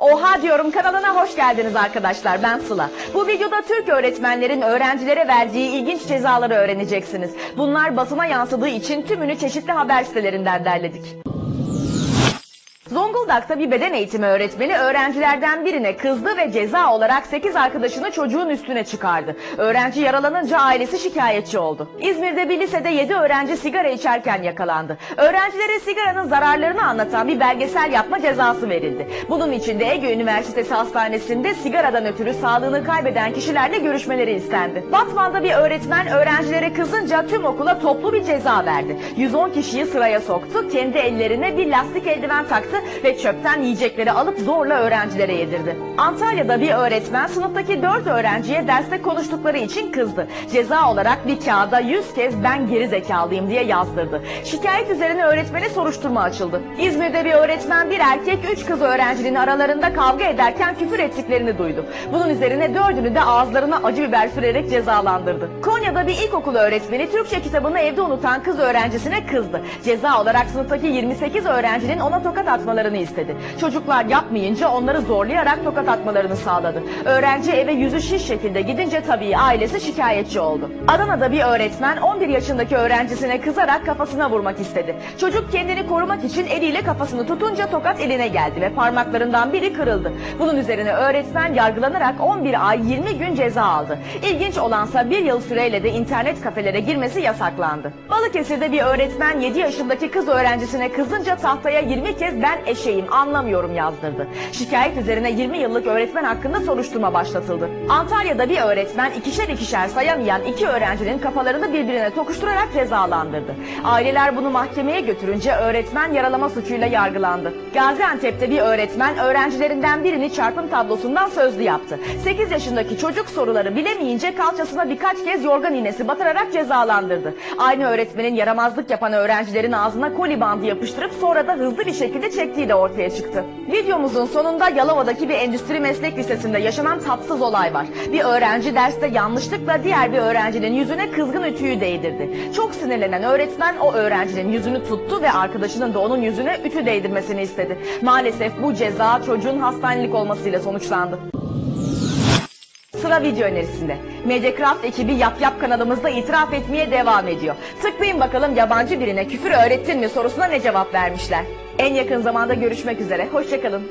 Oha diyorum kanalına hoş geldiniz arkadaşlar ben Sıla. Bu videoda Türk öğretmenlerin öğrencilere verdiği ilginç cezaları öğreneceksiniz. Bunlar basına yansıdığı için tümünü çeşitli haber sitelerinden derledik. Zonguldak'ta bir beden eğitimi öğretmeni öğrencilerden birine kızdı ve ceza olarak 8 arkadaşını çocuğun üstüne çıkardı. Öğrenci yaralanınca ailesi şikayetçi oldu. İzmir'de bir lisede 7 öğrenci sigara içerken yakalandı. Öğrencilere sigaranın zararlarını anlatan bir belgesel yapma cezası verildi. Bunun için de Ege Üniversitesi Hastanesi'nde sigaradan ötürü sağlığını kaybeden kişilerle görüşmeleri istendi. Batman'da bir öğretmen öğrencilere kızınca tüm okula toplu bir ceza verdi. 110 kişiyi sıraya soktu, kendi ellerine bir lastik eldiven taktı ve çöpten yiyecekleri alıp zorla öğrencilere yedirdi. Antalya'da bir öğretmen sınıftaki 4 öğrenciye derste konuştukları için kızdı. Ceza olarak bir kağıda 100 kez ben geri zekalıyım diye yazdırdı. Şikayet üzerine öğretmene soruşturma açıldı. İzmir'de bir öğretmen bir erkek 3 kız öğrencinin aralarında kavga ederken küfür ettiklerini duydu. Bunun üzerine dördünü de ağızlarına acı biber sürerek cezalandırdı. Konya'da bir ilkokul öğretmeni Türkçe kitabını evde unutan kız öğrencisine kızdı. Ceza olarak sınıftaki 28 öğrencinin ona tokat atmalarını istedi. Çocuklar yapmayınca onları zorlayarak tokat atmalarını sağladı. Öğrenci eve yüzü şiş şekilde gidince tabii ailesi şikayetçi oldu. Adana'da bir öğretmen 11 yaşındaki öğrencisine kızarak kafasına vurmak istedi. Çocuk kendini korumak için eliyle kafasını tutunca tokat eline geldi ve parmaklarından biri kırıldı. Bunun üzerine öğretmen yargılanarak 11 ay 20 gün ceza aldı. İlginç olansa bir yıl süreyle de internet kafelere girmesi yasaklandı. Balıkesir'de bir öğretmen 7 yaşındaki kız öğrencisine kızınca tahtaya 20 kez ben eşeğim anlamıyorum yazdırdı. Şikayet üzerine 20 yıllık öğretmen hakkında soruşturma başlatıldı. Antalya'da bir öğretmen ikişer ikişer sayamayan iki öğrencinin kafalarını birbirine tokuşturarak cezalandırdı. Aileler bunu mahkemeye götürünce öğretmen yaralama suçuyla yargılandı. Gaziantep'te bir öğretmen öğrencilerinden birini çarpım tablosundan sözlü yaptı. 8 yaşındaki çocuk soruları bilemeyince kalçasına birkaç kez yorgan iğnesi batırarak cezalandırdı. Aynı öğretmenin yaramazlık yapan öğrencilerin ağzına koli bandı yapıştırıp sonra da hızlı bir şekilde çektiği de ortaya çıktı. Videomuzun sonunda Yalova'daki bir endüstri meslek lisesinde yaşanan tatsız olay var. Bir öğrenci derste yanlışlıkla diğer bir öğrencinin yüzüne kızgın ütüyü değdirdi. Çok sinirlenen öğretmen o öğrencinin yüzünü tuttu ve arkadaşının da onun yüzüne ütü değdirmesini istedi. Maalesef bu ceza çocuğun hastanelik olmasıyla sonuçlandı. Sıra video önerisinde. Mediacraft ekibi Yap Yap kanalımızda itiraf etmeye devam ediyor. Tıklayın bakalım yabancı birine küfür öğrettin mi sorusuna ne cevap vermişler. En yakın zamanda görüşmek üzere. Hoşçakalın.